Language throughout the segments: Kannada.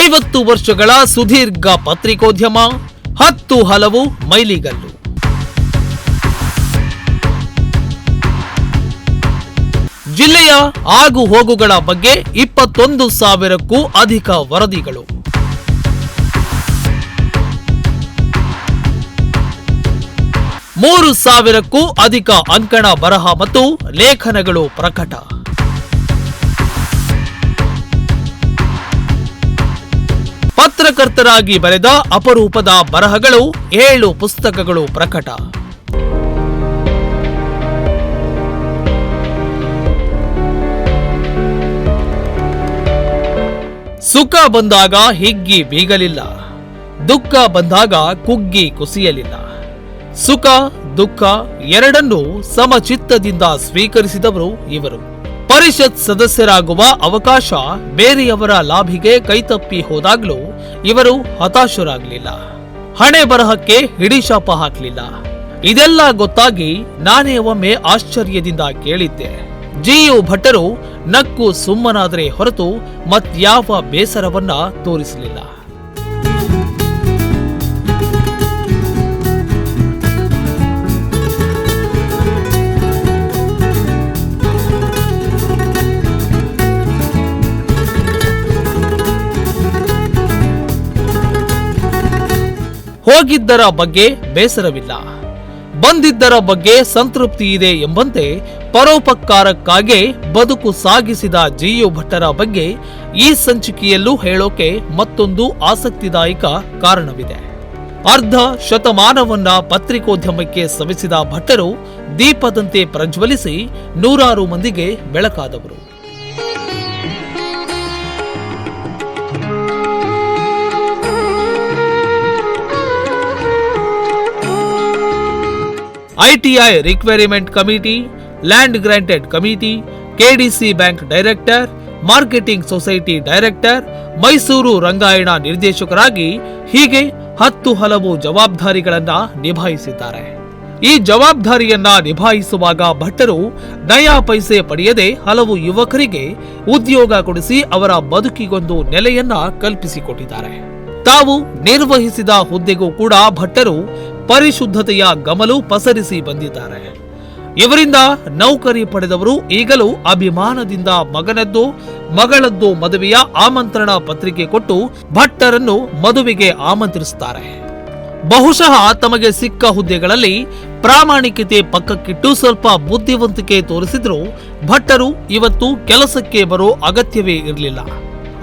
ಐವತ್ತು ವರ್ಷಗಳ ಸುದೀರ್ಘ ಪತ್ರಿಕೋದ್ಯಮ, ಹತ್ತು ಹಲವು ಮೈಲಿಗಲ್ಲು. ಜಿಲ್ಲೆಯ ಆಗು ಹೋಗುಗಳ ಬಗ್ಗೆ ಇಪ್ಪತ್ತೊಂದು ಸಾವಿರಕ್ಕೂ ಅಧಿಕ ವರದಿಗಳು. ಮೂರು ಸಾವಿರಕ್ಕೂ ಅಧಿಕ ಅಂಕಣ ಬರಹ ಮತ್ತು ಲೇಖನಗಳು ಪ್ರಕಟ. ಪತ್ರಕರ್ತರಾಗಿ ಬರೆದ ಅಪರೂಪದ ಬರಹಗಳು ಏಳು ಪುಸ್ತಕಗಳು ಪ್ರಕಟ. ಸುಖ ಬಂದಾಗ ಹಿಗ್ಗಿ ಬೀಗಲಿಲ್ಲ. ದುಃಖ ಬಂದಾಗ ಕುಗ್ಗಿ ಕುಸಿಯಲಿಲ್ಲ. ಸುಖ, ದುಃಖ ಎರಡನ್ನೂ ಸಮಚಿತ್ತದಿಂದ ಸ್ವೀಕರಿಸಿದವರು ಇವರು. ಪರಿಷತ್ ಸದಸ್ಯರಾಗುವ ಅವಕಾಶ ಬೇರೆಯವರ ಲಾಭಿಗೆ ಕೈತಪ್ಪಿ ಹೋದಾಗಲೂ ಇವರು ಹತಾಶರಾಗಲಿಲ್ಲ. ಹಣೆ ಬರಹಕ್ಕೆ ಹಿಡಿಶಾಪ ಹಾಕಲಿಲ್ಲ. ಇದೆಲ್ಲ ಗೊತ್ತಾಗಿ ನಾನೇ ಒಮ್ಮೆ ಆಶ್ಚರ್ಯದಿಂದ ಕೇಳಿದ್ದೆ. ಜಿಯು ಭಟ್ಟರು ನಕ್ಕು ಸುಮ್ಮನಾದರೆ ಹೊರತು ಮತ್ಯಾವ ಬೇಸರವನ್ನ ತೋರಿಸಲಿಲ್ಲ. ಹೋಗಿದ್ದರ ಬಗ್ಗೆ ಬೇಸರವಿಲ್ಲ. ಬಂದಿದ್ದರ ಬಗ್ಗೆ ಸಂತೃಪ್ತಿ ಇದೆ ಎಂಬಂತೆ ಪರೋಪಕಾರಕ್ಕಾಗಿ ಬದುಕು ಸಾಗಿಸಿದ ಜಿಯು ಭಟ್ಟರ ಬಗ್ಗೆ ಈ ಸಂಚಿಕೆಯಲ್ಲೂ ಹೇಳೋಕೆ ಮತ್ತೊಂದು ಆಸಕ್ತಿದಾಯಕ ಕಾರಣವಿದೆ. ಅರ್ಧ ಶತಮಾನವನ್ನ ಪತ್ರಿಕೋದ್ಯಮಕ್ಕೆ ಸವಿಸಿದ ಭಟ್ಟರು ದೀಪದಂತೆ ಪ್ರಜ್ವಲಿಸಿ ನೂರಾರು ಮಂದಿಗೆ ಬೆಳಕಾದವರು. ITI requirement committee, land granted committee, KDC bank director, marketing society director, Mysuru Rangayana ನಿರ್ದೇಶಕರಾಗಿ ಹೀಗೆ ಹತ್ತು ಹಲವು ಜವಾಬ್ದಾರಿಗಳನ್ನ ನಿಭಾಯಿಸಿದ್ದಾರೆ. ಈ ಜವಾಬ್ದಾರಿಯನ್ನ ನಿಭಾಯಿಸುವಾಗ ಭಟ್ಟರು ನಯಾ ಪೈಸೆ ಪಡೆಯದೆ ಹಲವು ಯುವಕರಿಗೆ ಉದ್ಯೋಗ ಕೊಡಿಸಿ ಅವರ ಬದುಕಿಗೊಂದು ನೆಲೆಯನ್ನ ಕಲ್ಪಿಸಿಕೊಟ್ಟಿದ್ದಾರೆ. ತಾವು ನಿರ್ವಹಿಸಿದ ಹುದ್ದೆಗೂ ಕೂಡ ಭಟ್ಟರು ಪರಿಶುದ್ಧತೆಯ ಗಮಲು ಪಸರಿಸಿ ಬಂದಿದ್ದಾರೆ. ಇವರಿಂದ ನೌಕರಿ ಪಡೆದವರು ಈಗಲೂ ಅಭಿಮಾನದಿಂದ ಮಗನದ್ದು, ಮಗಳದ್ದು ಮದುವೆಯ ಆಮಂತ್ರಣ ಪತ್ರಿಕೆ ಕೊಟ್ಟು ಭಟ್ಟರನ್ನು ಮದುವೆಗೆ ಆಮಂತ್ರಿಸುತ್ತಾರೆ. ಬಹುಶಃ ತಮಗೆ ಸಿಕ್ಕ ಹುದ್ದೆಗಳಲ್ಲಿ ಪ್ರಾಮಾಣಿಕತೆ ಪಕ್ಕಕ್ಕಿಟ್ಟು ಸ್ವಲ್ಪ ಬುದ್ಧಿವಂತಿಕೆ ತೋರಿಸಿದ್ರು ಭಟ್ಟರು ಇವತ್ತು ಕೆಲಸಕ್ಕೆ ಬರೋ ಅಗತ್ಯವೇ ಇರಲಿಲ್ಲ.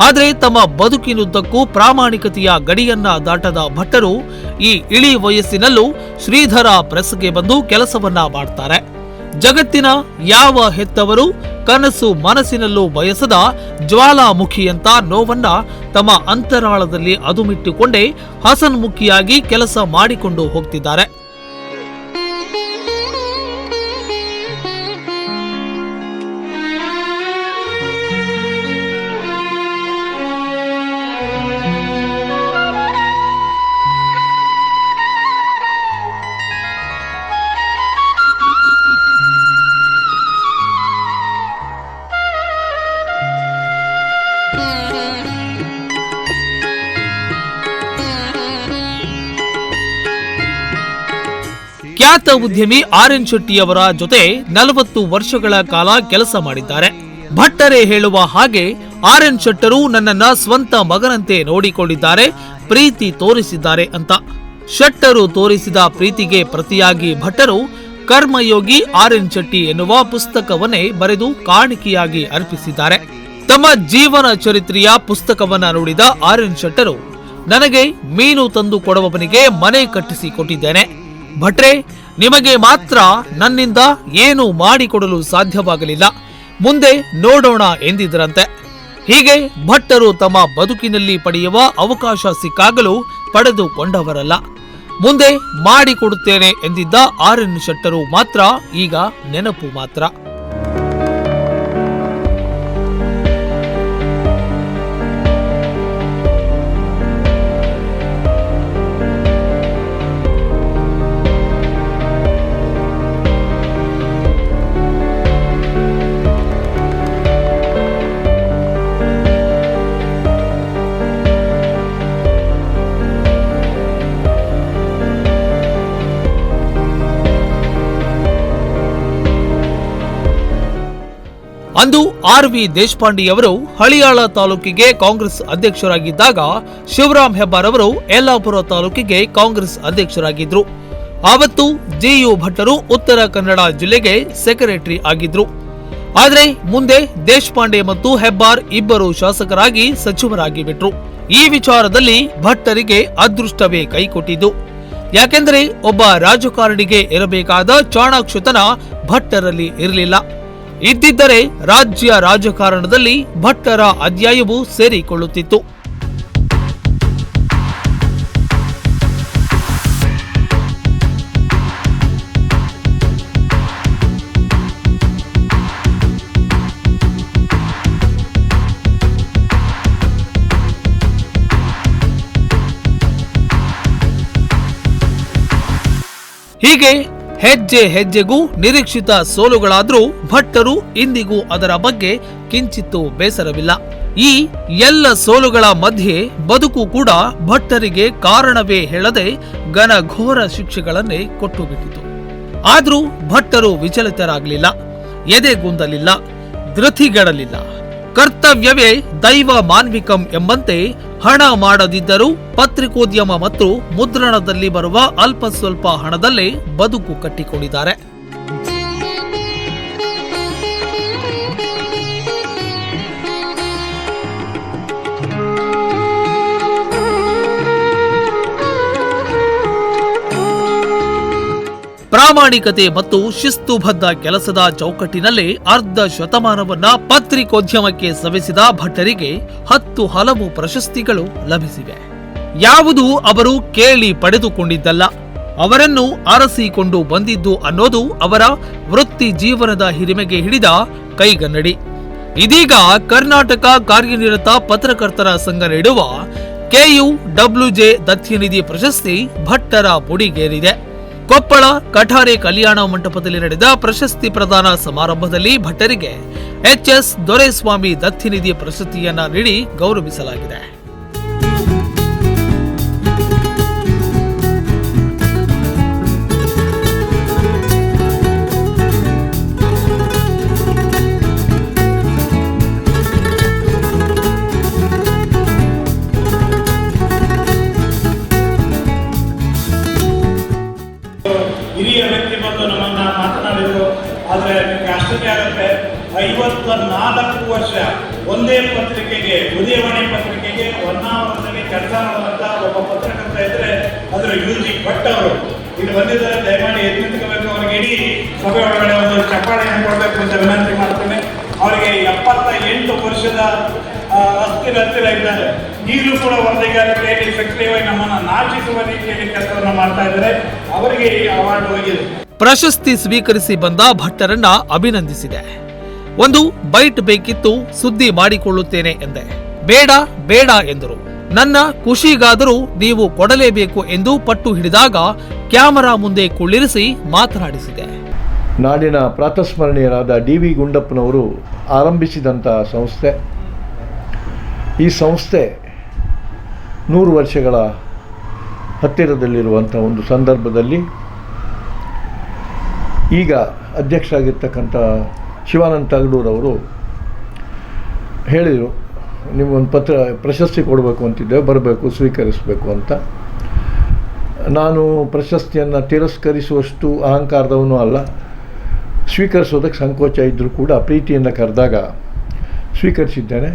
ಆದರೆ ತಮ್ಮ ಬದುಕಿನುದ್ದಕ್ಕೂ ಪ್ರಾಮಾಣಿಕತೆಯ ಗಡಿಯನ್ನ ದಾಟದ ಭಟ್ಟರು ಈ ಇಳಿ ವಯಸ್ಸಿನಲ್ಲೂ ಶ್ರೀಧರ ಪ್ರೆಸ್ಗೆ ಬಂದು ಕೆಲಸವನ್ನ ಮಾಡ್ತಾರೆ. ಜಗತ್ತಿನ ಯಾವ ಹೆತ್ತವರು ಕನಸು ಮನಸ್ಸಿನಲ್ಲೂ ಬಯಸದ ಜ್ವಾಲಾಮುಖಿಯಂತ ನೋವನ್ನ ತಮ್ಮ ಅಂತರಾಳದಲ್ಲಿ ಅದುಮಿಟ್ಟುಕೊಂಡೇ ಹಸನ್ಮುಖಿಯಾಗಿ ಕೆಲಸ ಮಾಡಿಕೊಂಡು ಹೋಗ್ತಿದ್ದಾರೆ. ಖ್ಯಾತ ಉದ್ಯಮಿ ಆರ್ ಎನ್ ಶೆಟ್ಟಿಯವರ ಜೊತೆ ನಲವತ್ತು ವರ್ಷಗಳ ಕಾಲ ಕೆಲಸ ಮಾಡಿದ್ದಾರೆ. ಭಟ್ಟರೆ ಹೇಳುವ ಹಾಗೆ ಆರ್ ಎನ್ ಶೆಟ್ಟರು ನನ್ನನ್ನ ಸ್ವಂತ ಮಗನಂತೆ ನೋಡಿಕೊಂಡಿದ್ದಾರೆ, ಪ್ರೀತಿ ತೋರಿಸಿದ್ದಾರೆ ಅಂತ. ಶೆಟ್ಟರು ತೋರಿಸಿದ ಪ್ರೀತಿಗೆ ಪ್ರತಿಯಾಗಿ ಭಟ್ಟರು ಕರ್ಮಯೋಗಿ ಆರ್ ಎನ್ ಶೆಟ್ಟಿ ಎನ್ನುವ ಪುಸ್ತಕವನ್ನೇ ಬರೆದು ಕಾಣಿಕೆಯಾಗಿ ಅರ್ಪಿಸಿದ್ದಾರೆ. ತಮ್ಮ ಜೀವನ ಚರಿತ್ರೆಯ ಪುಸ್ತಕವನ್ನ ನೋಡಿದ ಆರ್ ಎನ್ ಶೆಟ್ಟರು, ನನಗೆ ಮೀನು ತಂದು ಕೊಡುವವನಿಗೆ ಮನೆ ಕಟ್ಟಿಸಿ ಕೊಟ್ಟಿದ್ದೇನೆ. ಭಟ್ರೆ ನಿಮಗೆ ಮಾತ್ರ ನನ್ನಿಂದ ಏನು ಮಾಡಿಕೊಡಲು ಸಾಧ್ಯವಾಗಲಿಲ್ಲ. ಮುಂದೆ ನೋಡೋಣ ಎಂದಿದ್ದರಂತೆ ಹೀಗೆ ಭಟ್ಟರು ತಮ್ಮ ಬದುಕಿನಲ್ಲಿ ಪಡೆಯುವ ಅವಕಾಶ ಸಿಕ್ಕಾಗಲು ಪಡೆದುಕೊಂಡವರಲ್ಲ. ಮುಂದೆ ಮಾಡಿಕೊಡುತ್ತೇನೆ ಎಂದಿದ್ದ ಆರ್ ಎನ್ ಶೆಟ್ಟರು ಮಾತ್ರ ಈಗ ನೆನಪು ಮಾತ್ರ. ಅಂದು ಆರ್ ವಿ ದೇಶಪಾಂಡೆಯವರು ಹಳಿಯಾಳ ತಾಲೂಕಿಗೆ ಕಾಂಗ್ರೆಸ್ ಅಧ್ಯಕ್ಷರಾಗಿದ್ದಾಗ ಶಿವರಾಮ್ ಹೆಬ್ಬಾರ್ ಅವರು ಯಲ್ಲಾಪುರ ತಾಲೂಕಿಗೆ ಕಾಂಗ್ರೆಸ್ ಅಧ್ಯಕ್ಷರಾಗಿದ್ರು. ಆವತ್ತು ಜಿಯು ಭಟ್ಟರು ಉತ್ತರ ಕನ್ನಡ ಜಿಲ್ಲೆಗೆ ಸೆಕ್ರೆಟರಿ ಆಗಿದ್ರು. ಆದರೆ ಮುಂದೆ ದೇಶಪಾಂಡೆ ಮತ್ತು ಹೆಬ್ಬಾರ್ ಇಬ್ಬರು ಶಾಸಕರಾಗಿ ಸಚಿವರಾಗಿ ಬಿಟ್ರು ಈ ವಿಚಾರದಲ್ಲಿ ಭಟ್ಟರಿಗೆ ಅದೃಷ್ಟವೇ ಕೈಕೊಟ್ಟಿದ್ದು. ಯಾಕೆಂದರೆ ಒಬ್ಬ ರಾಜಕಾರಣಿಗೆ ಇರಬೇಕಾದ ಚಾಣಾಕ್ಷತನ ಭಟ್ಟರಲ್ಲಿ ಇರಲಿಲ್ಲ. ಇದ್ದಿದ್ದರೆ ರಾಜ್ಯ ರಾಜಕಾರಣದಲ್ಲಿ ಭಟ್ಟರ ಅಧ್ಯಾಯವು ಸೇರಿಕೊಳ್ಳುತ್ತಿತ್ತು. ಹೀಗೆ ಹೆಜ್ಜೆ ಹೆಜ್ಜೆಗೂ ನಿರೀಕ್ಷಿತ ಸೋಲುಗಳಾದರೂ ಭಟ್ಟರು ಇಂದಿಗೂ ಅದರ ಬಗ್ಗೆ ಕಿಂಚಿತ್ತೂ ಬೇಸರವಿಲ್ಲ. ಈ ಎಲ್ಲ ಸೋಲುಗಳ ಮಧ್ಯೆ ಬದುಕು ಕೂಡ ಭಟ್ಟರಿಗೆ ಕಾರಣವೇ ಹೇಳದೆ ಘನಘೋರ ಶಿಕ್ಷೆಗಳನ್ನೇ ಕೊಟ್ಟು ಬಿಟ್ಟಿತು ಆದರೂ ಭಟ್ಟರು ವಿಚಲಿತರಾಗಲಿಲ್ಲ ಎದೆಗುಂದಲಿಲ್ಲ ಧೃತಿಗೆಡಲಿಲ್ಲ ಕರ್ತವ್ಯವೇ ದೈವ ಮಾನ್ವಿಕಂ ಎಂಬಂತೆ ಹಣ ಮಾಡದಿದ್ದರೂ ಪತ್ರಿಕೋದ್ಯಮ ಮತ್ತು ಮುದ್ರಣದಲ್ಲಿ ಬರುವ ಅಲ್ಪ ಸ್ವಲ್ಪ ಹಣದಲ್ಲೇ ಬದುಕು ಕಟ್ಟಿಕೊಂಡಿದ್ದಾರೆ. ಪ್ರಾಮಾಣಿಕತೆ ಮತ್ತು ಶಿಸ್ತುಬದ್ಧ ಕೆಲಸದ ಚೌಕಟ್ಟಿನಲ್ಲಿ ಅರ್ಧ ಶತಮಾನವನ್ನ ಪತ್ರಿಕೋದ್ಯಮಕ್ಕೆ ಸವೆಸಿದ ಭಟ್ಟರಿಗೆ ಹತ್ತು ಹಲವು ಪ್ರಶಸ್ತಿಗಳು ಲಭಿಸಿವೆ. ಯಾವುದು ಅವರು ಕೇಳಿ ಪಡೆದುಕೊಂಡಿದ್ದಲ್ಲ. ಅವರನ್ನು ಅರಸಿಕೊಂಡು ಬಂದಿದ್ದು ಅನ್ನೋದು ಅವರ ವೃತ್ತಿ ಜೀವನದ ಹಿರಿಮೆಗೆ ಹಿಡಿದ ಕೈಗನ್ನಡಿ. ಇದೀಗ ಕರ್ನಾಟಕ ಕಾರ್ಯನಿರತ ಪತ್ರಕರ್ತರ ಸಂಘ ನೀಡುವ ಕೆಯು ಡಬ್ಲ್ಯೂಜೆ ದತ್ತಿನಿಧಿ ಪ್ರಶಸ್ತಿ ಭಟ್ಟರ ಬುಡಿಗೇರಿದೆ. ಕೊಪ್ಪಳ, ಕಠಾರಿ ಕಲ್ಯಾಣ ಮಂಟಪದಲ್ಲಿ ನಡೆದ ಪ್ರಶಸ್ತಿ ಪ್ರದಾನ ಸಮಾರಂಭದಲ್ಲಿ ಭಟ್ಟರಿಗೆ ಎಚ್ಎಸ್ ದೊರೆಸ್ವಾಮಿ ದತ್ತಿನಿಧಿ ಪ್ರಶಸ್ತಿಯನ್ನ ನೀಡಿ ಗೌರವಿಸಲಾಗಿದೆ. ಐವತ್ತ ನಾಲ್ಕು ವರ್ಷ ಒಂದೇ ಪತ್ರಿಕೆಗೆ, ಉದಯವಾಣಿ ಪತ್ರಿಕೆಗೆ ಹೊನ್ನಾವರದಲ್ಲಿ ಕೆಲಸ ಮಾಡುವಂತ ಒಬ್ಬ ಪತ್ರಕರ್ತ ಇದ್ರೆ ಅದರ ಯು ಜಿ ಭಟ್ ಅವರು ಇಲ್ಲಿ ಬಂದಿದ್ದಾರೆ, ದಯಮಾಡಿ ಎದ್ದು ನಿಂತ್ಕೋಬೇಕು ಅವರಿಗೆ. ಇಡೀ ಸಭೆ ಒಳಗಡೆ ಒಂದು ಚಪ್ಪಾಳೆಯನ್ನು ಕೊಡಬೇಕು ಅಂತ ವಿನಂತಿ ಮಾಡ್ತೇನೆ. ಅವರಿಗೆ ಎಪ್ಪತ್ತ ಎಂಟು ವರ್ಷದ ಹತ್ತಿರ ಹತ್ತಿರ ಇದ್ದಾರೆ. ಈಗಲೂ ಕೂಡ ವರದಿಗಾರಿಕೆಯಲ್ಲಿ ಸಕ್ರಿಯವಾಗಿ ನಮ್ಮನ್ನು ನಾಚಿಸುವ ರೀತಿಯಲ್ಲಿ ಕೆಲಸವನ್ನು ಮಾಡ್ತಾ ಇದ್ದಾರೆ. ಅವರಿಗೆ ಈ ಅವಾರ್ಡ್ ಹೋಗಿದೆ. ಪ್ರಶಸ್ತಿ ಸ್ವೀಕರಿಸಿ ಬಂದ ಭಟ್ಟರನ್ನ ಅಭಿನಂದಿಸಿದೆ. ಒಂದು ಬೈಟ್ ಬೇಕಿತ್ತು ಸುದ್ದಿ ಮಾಡಿಕೊಳ್ಳುತ್ತೇನೆ ಎಂದೆ. ಬೇಡ ಬೇಡ ಎಂದರು. ನನ್ನ ಖುಷಿಗಾದರೂ ನೀವು ಕೊಡಲೇಬೇಕು ಎಂದು ಪಟ್ಟು ಹಿಡಿದಾಗ ಕ್ಯಾಮರಾ ಮುಂದೆ ಕುಳ್ಳಿರಿಸಿ ಮಾತನಾಡಿಸಿದೆ. ನಾಡಿನ ಪ್ರಾತಸ್ಮರಣೀಯರಾದ ಡಿ ವಿ ಗುಂಡಪ್ಪನವರು ಆರಂಭಿಸಿದಂಥ ಸಂಸ್ಥೆ. ಈ ಸಂಸ್ಥೆ ನೂರು ವರ್ಷಗಳ ಹತ್ತಿರದಲ್ಲಿರುವಂಥ ಒಂದು ಸಂದರ್ಭದಲ್ಲಿ ಈಗ ಅಧ್ಯಕ್ಷರಾಗಿರ್ತಕ್ಕಂಥ ಶಿವಾನಂದ ತಗಡೂರವರು ಹೇಳಿದರು, ನಿಮಗೊಂದು ಪತ್ರ ಪ್ರಶಸ್ತಿ ಕೊಡಬೇಕು ಅಂತಿದ್ದೇವೆ ಬರಬೇಕು, ಸ್ವೀಕರಿಸಬೇಕು ಅಂತ. ನಾನು ಪ್ರಶಸ್ತಿಯನ್ನು ತಿರಸ್ಕರಿಸುವಷ್ಟು ಅಹಂಕಾರದವನು ಅಲ್ಲ, ಸ್ವೀಕರಿಸೋದಕ್ಕೆ ಸಂಕೋಚ ಇದ್ದರೂ ಕೂಡ ಪ್ರೀತಿಯನ್ನು ಕರೆದಾಗ ಸ್ವೀಕರಿಸಿದ್ದೇನೆ.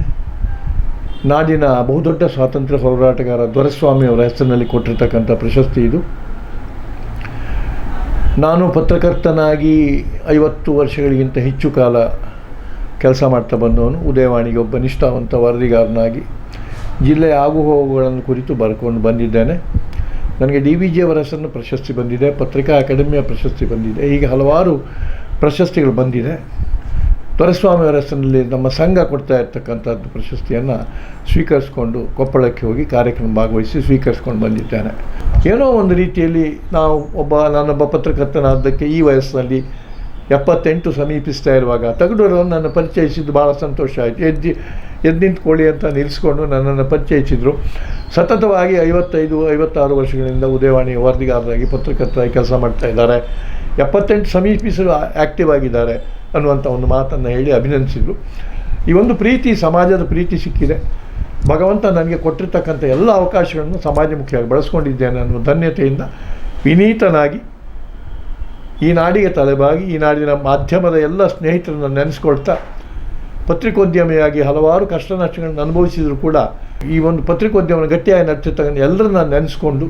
ನಾಡಿನ ಬಹುದೊಡ್ಡ ಸ್ವಾತಂತ್ರ್ಯ ಹೋರಾಟಗಾರ ದೊರೆಸ್ವಾಮಿಯವರ ಹೆಸರಿನಲ್ಲಿ ಕೊಟ್ಟಿರ್ತಕ್ಕಂಥ ಪ್ರಶಸ್ತಿ ಇದು. ನಾನು ಪತ್ರಕರ್ತನಾಗಿ ಐವತ್ತು ವರ್ಷಗಳಿಗಿಂತ ಹೆಚ್ಚು ಕಾಲ ಕೆಲಸ ಮಾಡ್ತಾ ಬಂದವನು. ಉದಯವಾಣಿಗೆ ಒಬ್ಬ ನಿಷ್ಠಾವಂತ ವರದಿಗಾರನಾಗಿ ಜಿಲ್ಲೆಯ ಆಗುಹೋಗುಗಳನ್ನು ಕುರಿತು ಬರ್ಕೊಂಡು ಬಂದಿದ್ದೇನೆ. ನನಗೆ ಡಿ ವಿ ಜಿ ಅವರ ಹೆಸರನ್ನು ಪ್ರಶಸ್ತಿ ಬಂದಿದೆ, ಪತ್ರಿಕಾ ಅಕಾಡೆಮಿಯ ಪ್ರಶಸ್ತಿ ಬಂದಿದೆ. ಹೀಗೆ ಹಲವಾರು ಪ್ರಶಸ್ತಿಗಳು ಬಂದಿದೆ. ದೊರೆಸ್ವಾಮಿ ಅವರ ಹೆಸರಿನಲ್ಲಿ ನಮ್ಮ ಸಂಘ ಕೊಡ್ತಾ ಇರ್ತಕ್ಕಂಥದ್ದು ಪ್ರಶಸ್ತಿಯನ್ನು ಸ್ವೀಕರಿಸ್ಕೊಂಡು ಕೊಪ್ಪಳಕ್ಕೆ ಹೋಗಿ ಕಾರ್ಯಕ್ರಮ ಭಾಗವಹಿಸಿ ಸ್ವೀಕರಿಸ್ಕೊಂಡು ಬಂದಿದ್ದೇನೆ. ಏನೋ ಒಂದು ರೀತಿಯಲ್ಲಿ ನಾವು ಒಬ್ಬ, ನಾನೊಬ್ಬ ಪತ್ರಕರ್ತನಾದ್ದಕ್ಕೆ ಈ ವಯಸ್ಸಿನಲ್ಲಿ ಎಪ್ಪತ್ತೆಂಟು ಸಮೀಪಿಸ್ತಾ ಇರುವಾಗ ತಗಡೂರನ್ನು ನನ್ನ ಪರಿಚಯಿಸಿದ್ದು ಭಾಳ ಸಂತೋಷ ಆಯಿತು. ಎದ್ದು ಎದ್ದು ನಿಂತ್ಕೊಳ್ಳಿ ಅಂತ ನಿಲ್ಲಿಸ್ಕೊಂಡು ನನ್ನನ್ನು ಪರಿಚಯಿಸಿದರು. ಸತತವಾಗಿ ಐವತ್ತೈದು, ಐವತ್ತಾರು ವರ್ಷಗಳಿಂದ ಉದಯವಾಣಿ ವರದಿಗಾರರಾಗಿ ಪತ್ರಕರ್ತರಾಗಿ ಕೆಲಸ ಮಾಡ್ತಾ ಇದ್ದಾರೆ. ಎಪ್ಪತ್ತೆಂಟು ಸಮೀಪಿಸಲು ಆ್ಯಕ್ಟಿವ್ ಆಗಿದ್ದಾರೆ. ಅನ್ನುವಂಥ ಒಂದು ಮಾತನ್ನು ಹೇಳಿ ಅಭಿನಂದಿಸಿದರು. ಈ ಒಂದು ಪ್ರೀತಿ ಸಮಾಜದ ಪ್ರೀತಿ ಸಿಕ್ಕಿದೆ. ಭಗವಂತ ನನಗೆ ಕೊಟ್ಟಿರ್ತಕ್ಕಂಥ ಎಲ್ಲ ಅವಕಾಶಗಳನ್ನು ಸಮಾಜಮುಖಿಯಾಗಿ ಬಳಸ್ಕೊಂಡಿದ್ದೇನೆ ಅನ್ನೋ ಧನ್ಯತೆಯಿಂದ ವಿನೀತನಾಗಿ ಈ ನಾಡಿಗೆ ತಲೆಬಾಗಿ, ಈ ನಾಡಿನ ಮಾಧ್ಯಮದ ಎಲ್ಲ ಸ್ನೇಹಿತರನ್ನು ನೆನೆಸ್ಕೊಳ್ತಾ ಪತ್ರಿಕೋದ್ಯಮಿಯಾಗಿ ಹಲವಾರು ಕಷ್ಟ ನಷ್ಟಗಳನ್ನು ಅನುಭವಿಸಿದರೂ ಕೂಡ ಈ ಒಂದು ಪತ್ರಿಕೋದ್ಯಮನ ಗಟ್ಟಿಯಾಗಿ ನಡೆಸಿರ್ತಕ್ಕಂಥ ಎಲ್ಲರನ್ನ ನೆನೆಸ್ಕೊಂಡು,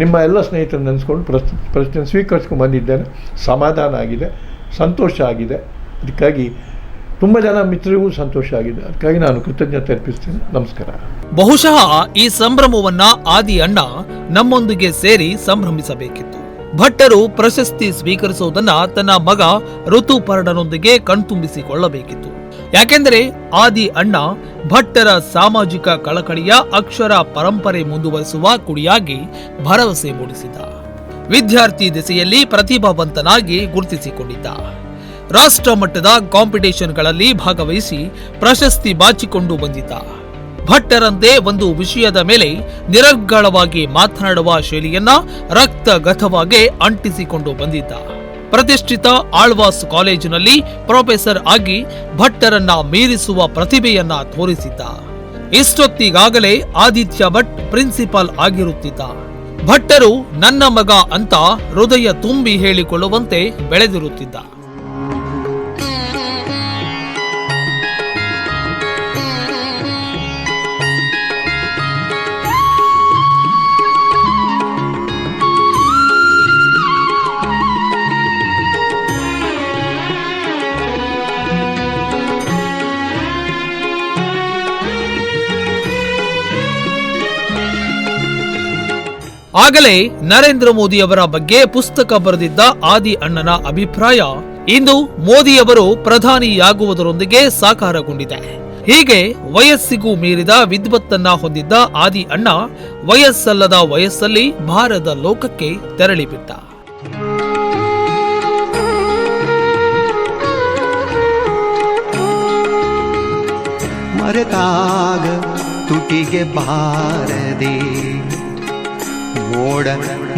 ನಿಮ್ಮ ಎಲ್ಲ ಸ್ನೇಹಿತರನ್ನು ನೆನೆಸ್ಕೊಂಡು ಪ್ರಶ್ನೆ ಪ್ರಶ್ನೆ ಸ್ವೀಕರಿಸ್ಕೊಂಡು ಬಂದಿದ್ದೇನೆ. ಸಮಾಧಾನ ಆಗಿದೆ. ಸಂತೋಷ ಆಗಿದೆ. ಅದಕ್ಕಾಗಿ ತುಂಬ ಜನ ಮಿತ್ರರಿಗೂ ಸಂತೋಷ ಆಗಿದೆ. ಅದಕ್ಕಾಗಿ ನಾನು ಕೃತಜ್ಞತೆ ಅರ್ಪಿಸ್ತೇನೆ. ನಮಸ್ಕಾರ. ಬಹುಶಃ ಈ ಸಂಭ್ರಮವನ್ನ ಆದಿ ಅಣ್ಣ ನಮ್ಮೊಂದಿಗೆ ಸೇರಿ ಸಂಭ್ರಮಿಸಬೇಕಿತ್ತು. ಭಟ್ಟರು ಪ್ರಶಸ್ತಿ ಸ್ವೀಕರಿಸುವುದನ್ನ ತನ್ನ ಮಗ ಋತುಪರ್ಣನೊಂದಿಗೆ ಕಣ್ತುಂಬಿಸಿಕೊಳ್ಳಬೇಕಿತ್ತು. ಯಾಕೆಂದರೆ ಆದಿ ಅಣ್ಣ ಭಟ್ಟರ ಸಾಮಾಜಿಕ ಕಳಕಳಿಯ ಅಕ್ಷರ ಪರಂಪರೆ ಮುಂದುವರಿಸುವ ಕುಡಿಯಾಗಿ ಭರವಸೆ ಮೂಡಿಸಿದ. ವಿದ್ಯಾರ್ಥಿ ದೆಸೆಯಲ್ಲಿ ಪ್ರತಿಭಾವಂತನಾಗಿ ಗುರುತಿಸಿಕೊಂಡಿದ್ದ. ರಾಷ್ಟ್ರ ಮಟ್ಟದ ಕಾಂಪಿಟೇಷನ್ಗಳಲ್ಲಿ ಭಾಗವಹಿಸಿ ಪ್ರಶಸ್ತಿ ಬಾಚಿಕೊಂಡು ಬಂದಿದ್ದ. ಭಟ್ಟರಂತೆ ಒಂದು ವಿಷಯದ ಮೇಲೆ ನಿರರ್ಗಳವಾಗಿ ಮಾತನಾಡುವ ಶೈಲಿಯನ್ನ ರಕ್ತಗತವಾಗಿ ಅಂಟಿಸಿಕೊಂಡು ಬಂದಿದ್ದ. ಪ್ರತಿಷ್ಠಿತ ಆಳ್ವಾಸ್ ಕಾಲೇಜಿನಲ್ಲಿ ಪ್ರೊಫೆಸರ್ ಆಗಿ ಭಟ್ಟರನ್ನ ಮೀರಿಸುವ ಪ್ರತಿಭೆಯನ್ನ ತೋರಿಸಿದ್ದ. ಇಷ್ಟೊತ್ತಿಗಾಗಲೇ ಆದಿತ್ಯ ಭಟ್ ಪ್ರಿನ್ಸಿಪಾಲ್ ಆಗಿರುತ್ತಿದ್ದ. ಭಟ್ಟರು ನನ್ನ ಮಗ ಅಂತ ಹೃದಯ ತುಂಬಿ ಹೇಳಿಕೊಳ್ಳುವಂತೆ ಬೆಳೆದಿರುತ್ತಿದ್ದ. ಆಗಲೇ ನರೇಂದ್ರ ಮೋದಿಯವರ ಬಗ್ಗೆ ಪುಸ್ತಕ ಬರೆದಿದ್ದ ಆದಿ ಅಣ್ಣನ ಅಭಿಪ್ರಾಯ ಇಂದು ಮೋದಿಯವರು ಪ್ರಧಾನಿಯಾಗುವುದರೊಂದಿಗೆ ಸಾಕಾರಗೊಂಡಿದೆ. ಹೀಗೆ ವಯಸ್ಸಿಗೂ ಮೀರಿದ ವಿದ್ವತ್ತನ್ನ ಹೊಂದಿದ್ದ ಆದಿ ಅಣ್ಣ ವಯಸ್ಸಲ್ಲದ ವಯಸ್ಸಲ್ಲಿ ಭಾರತ ಲೋಕಕ್ಕೆ ತೆರಳಿಬಿಟ್ಟ. ಮರೆತಾಗ ತುಟಿಗೆ ಬಾರದೆ ಮೋಡ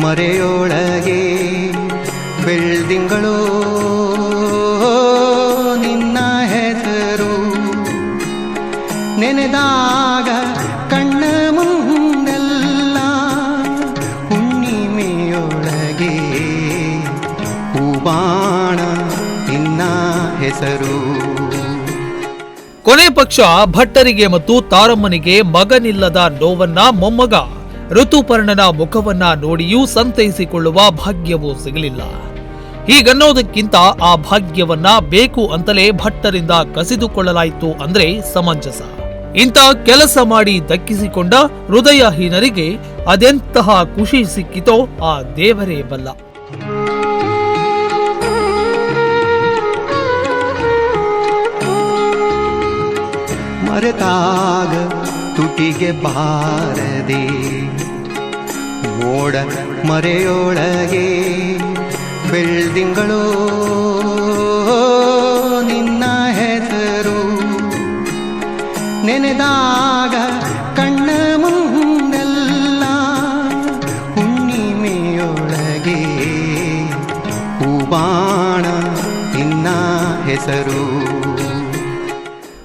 ಮರೆಯೊಳಗೆ ಬೆಳ್ದಿಂಗಳು ನಿನ್ನ ಹೆಸರು. ನೆನೆದಾಗ ಕಣ್ಣ ಮುಂದೆಲ್ಲ ಹುಣ್ಣಿಮೆಯೊಳಗೆ ಹೂಬಾಣ ನಿನ್ನ ಹೆಸರು. ಕೊನೆ ಪಕ್ಷ ಭಟ್ಟರಿಗೆ ಮತ್ತು ತಾರಮ್ಮನಿಗೆ ಮಗನಿಲ್ಲದ ನೋವನ್ನ ಮೊಮ್ಮಗ. ಋತುಪರ್ಣನ ಮುಖವನ್ನ ನೋಡಿಯೂ ಸಂತೈಸಿಕೊಳ್ಳುವ ಭಾಗ್ಯವೂ ಸಿಗಲಿಲ್ಲ. ಹೀಗನ್ನೋದಕ್ಕಿಂತ ಆ ಭಾಗ್ಯವನ್ನ ಬೇಕು ಅಂತಲೇ ಭಟ್ಟರಿಂದ ಕಸಿದುಕೊಳ್ಳಲಾಯಿತು ಅಂದ್ರೆ ಸಮಂಜಸ. ಇಂಥ ಕೆಲಸ ಮಾಡಿ ದಕ್ಕಿಸಿಕೊಂಡ ಹೃದಯಹೀನರಿಗೆ ಅದೆಂತಹ ಖುಷಿ ಸಿಕ್ಕಿತೋ ಆ ದೇವರೇ ಬಲ್ಲ. ಮರೆತಾಗ ತುಟಿಗೆ ಬಾರದೆ ಮೋಡ ಮರೆಯೊಳಗೆ ಬೆಳ್ದಿಂಗಳು ನಿನ್ನ ಹೆಸರು ನೆನೆದಾಗ ಕಣ್ಣ ಮುಂದೆಲ್ಲ ಹುಣ್ಣಿಮೆಯೊಳಗೆ ಹೂಬಾಣ ನಿನ್ನ ಹೆಸರು.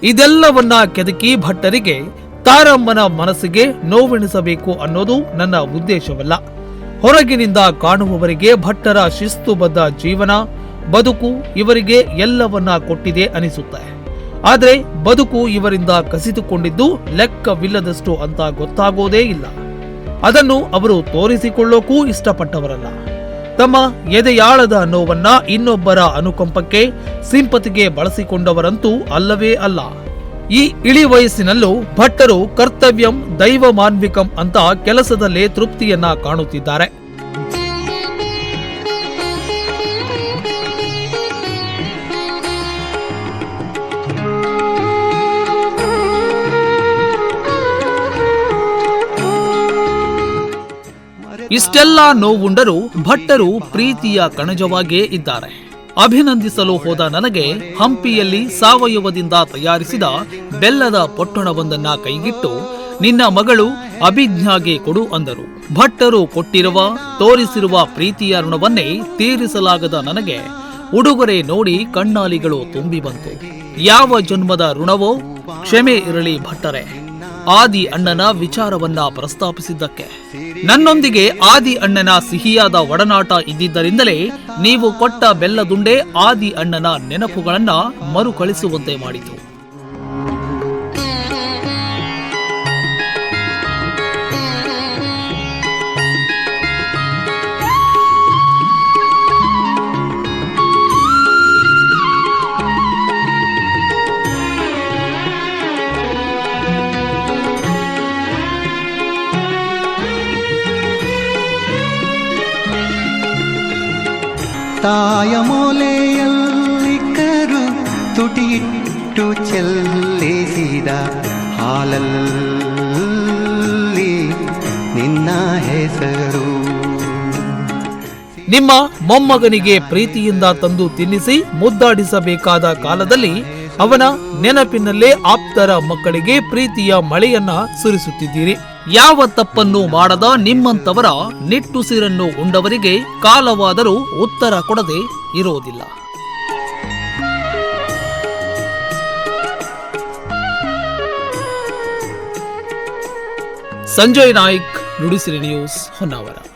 ಇದೆಲ್ಲವನ್ನ ಕೆದಕಿ ಭಟ್ಟರಿಗೆ ತಾರಮ್ಮನ ಮನಸ್ಸಿಗೆ ನೋವೆಣಿಸಬೇಕು ಅನ್ನೋದು ನನ್ನ ಉದ್ದೇಶವಲ್ಲ. ಹೊರಗಿನಿಂದ ಕಾಣುವವರಿಗೆ ಭಟ್ಟರ ಶಿಸ್ತುಬದ್ಧ ಜೀವನ, ಬದುಕು ಇವರಿಗೆ ಎಲ್ಲವನ್ನ ಕೊಟ್ಟಿದೆ ಅನಿಸುತ್ತೆ. ಆದರೆ ಬದುಕು ಇವರಿಂದ ಕಸಿದುಕೊಂಡಿದ್ದು ಲೆಕ್ಕವಿಲ್ಲದಷ್ಟು ಅಂತ ಗೊತ್ತಾಗೋದೇ ಇಲ್ಲ. ಅದನ್ನು ಅವರು ತೋರಿಸಿಕೊಳ್ಳೋಕೂ ಇಷ್ಟಪಟ್ಟವರಲ್ಲ. ತಮ್ಮ ಎದೆಯಾಳದ ನೋವನ್ನ ಇನ್ನೊಬ್ಬರ ಅನುಕಂಪಕ್ಕೆ, ಸಿಂಪತಿಗೆ ಬಳಸಿಕೊಂಡವರಂತೂ ಅಲ್ಲವೇ ಅಲ್ಲ. ಈ ಇಳಿ ವಯಸ್ಸಿನಲ್ಲೂ ಭಟ್ಟರು ಕರ್ತವ್ಯಂ ದೈವ ಮಾನ್ವಿಕಂ ಅಂತ ಕೆಲಸದಲ್ಲೇ ತೃಪ್ತಿಯನ್ನ ಕಾಣುತ್ತಿದ್ದಾರೆ. ಇಷ್ಟೆಲ್ಲ ನೋವುಂಡರೂ ಭಟ್ಟರು ಪ್ರೀತಿಯ ಕಣಜವಾಗೇ ಇದ್ದಾರೆ. ಅಭಿನಂದಿಸಲು ಹೋದ ನನಗೆ ಹಂಪಿಯಲ್ಲಿ ಸಾವಯವದಿಂದ ತಯಾರಿಸಿದ ಬೆಲ್ಲದ ಪೊಟ್ಟಣವೊಂದನ್ನ ಕೈಗಿಟ್ಟು, ನಿನ್ನ ಮಗಳು ಅಭಿಜ್ಞಾಗೆ ಕೊಡು ಅಂದರು. ಭಟ್ಟರು ಕೊಟ್ಟಿರುವ, ತೋರಿಸಿರುವ ಪ್ರೀತಿಯ ಋಣವನ್ನೇ ತೀರಿಸಲಾಗದ ನನಗೆ ಉಡುಗೊರೆ ನೋಡಿ ಕಣ್ಣಾಲಿಗಳು ತುಂಬಿ ಬಂತು ಯಾವ ಜನ್ಮದ ಋಣವೋ ಕ್ಷಮೆ ಇರಲಿ ಭಟ್ಟರೆ. ಆದಿ ಅಣ್ಣನ ವಿಚಾರವನ್ನ ಪ್ರಸ್ತಾಪಿಸಿದ್ದಕ್ಕೆ. ನನ್ನೊಂದಿಗೆ ಆದಿ ಅಣ್ಣನ ಸಿಹಿಯಾದ ಒಡನಾಟ ಇದ್ದಿದ್ದರಿಂದಲೇ ನೀವು ಕೊಟ್ಟ ಬೆಲ್ಲದುಂಡೆ ಆದಿ ಅಣ್ಣನ ನೆನಪುಗಳನ್ನ ಮರುಕಳಿಸುವಂತೆ ಮಾಡಿತು. ತಾಯ ಮೊಲೆಯಲ್ಲಿ ಕರು ತುಟಿಯಿಟ್ಟು ಚೆಲ್ಲಿಸಿದ ಹಾಲಲ್ಲಿ ನಿನ್ನ ಹೆಸರು. ನಿಮ್ಮ ಮೊಮ್ಮಗನಿಗೆ ಪ್ರೀತಿಯಿಂದ ತಂದು ತಿನ್ನಿಸಿ ಮುದ್ದಾಡಿಸಬೇಕಾದ ಕಾಲದಲ್ಲಿ ಅವನ ನೆನಪಿನಲ್ಲೇ ಆಪ್ತರ ಮಕ್ಕಳಿಗೆ ಪ್ರೀತಿಯ ಮಳೆಯನ್ನ ಸುರಿಸುತ್ತಿದ್ದೀರಿ. ಯಾವ ತಪ್ಪನ್ನು ಮಾಡದ ನಿಮ್ಮಂತವರ ನಿಟ್ಟುಸಿರನ್ನು ಉಂಡವರಿಗೆ ಕಾಲವಾದರೂ ಉತ್ತರ ಕೊಡದೆ ಇರೋದಿಲ್ಲ. ಸಂಜಯ್ ನಾಯ್ಕ್, ನುಡಿಸಿರಿ ನ್ಯೂಸ್ ಹೊನ್ನಾವರ.